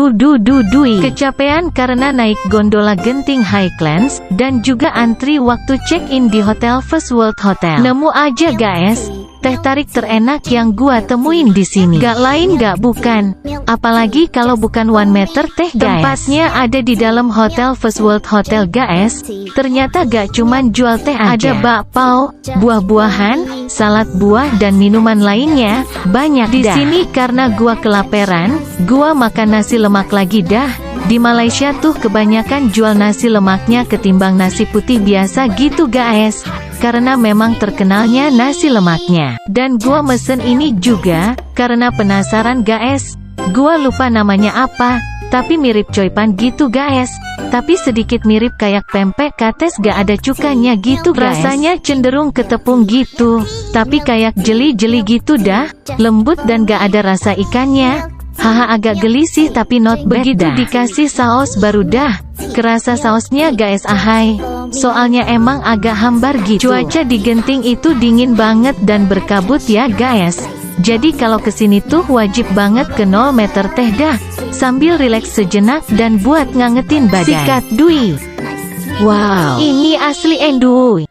du du du dui. Kecapean karena naik gondola Genting Highlands dan juga antri waktu check-in di Hotel First World Hotel. Nemu aja guys, teh tarik terenak yang gua temuin di sini. Gak lain gak bukan. Apalagi kalau bukan one meter teh guys. Tempatnya ada di dalam Hotel First World Hotel guys. Ternyata gak cuman jual teh aja. Ada bakpao, buah-buahan, salad buah dan minuman lainnya. Banyak di sini karena gua kelaperan, gua makan nasi lemak lagi dah. Di Malaysia tuh kebanyakan jual nasi lemaknya ketimbang nasi putih biasa gitu guys. Karena memang terkenalnya nasi lemaknya. Dan gua mesen ini juga, karena penasaran guys. Gua lupa namanya apa, tapi mirip coipan gitu guys. Tapi sedikit mirip kayak pempek kates gak ada cukanya gitu guys. Rasanya cenderung ke tepung gitu, tapi kayak jeli-jeli gitu dah. Lembut dan gak ada rasa ikannya. Haha agak geli sih tapi not begitu dikasih saus baru dah. Kerasa sausnya guys ahai. Soalnya emang agak hambar gitu. Cuaca di Genting itu dingin banget dan berkabut ya guys. Jadi kalau ke sini tuh wajib banget ke 0 meter teh dah. Sambil rileks sejenak dan buat ngangetin badan. Sikat Dwi. Wow. Ini asli enduy.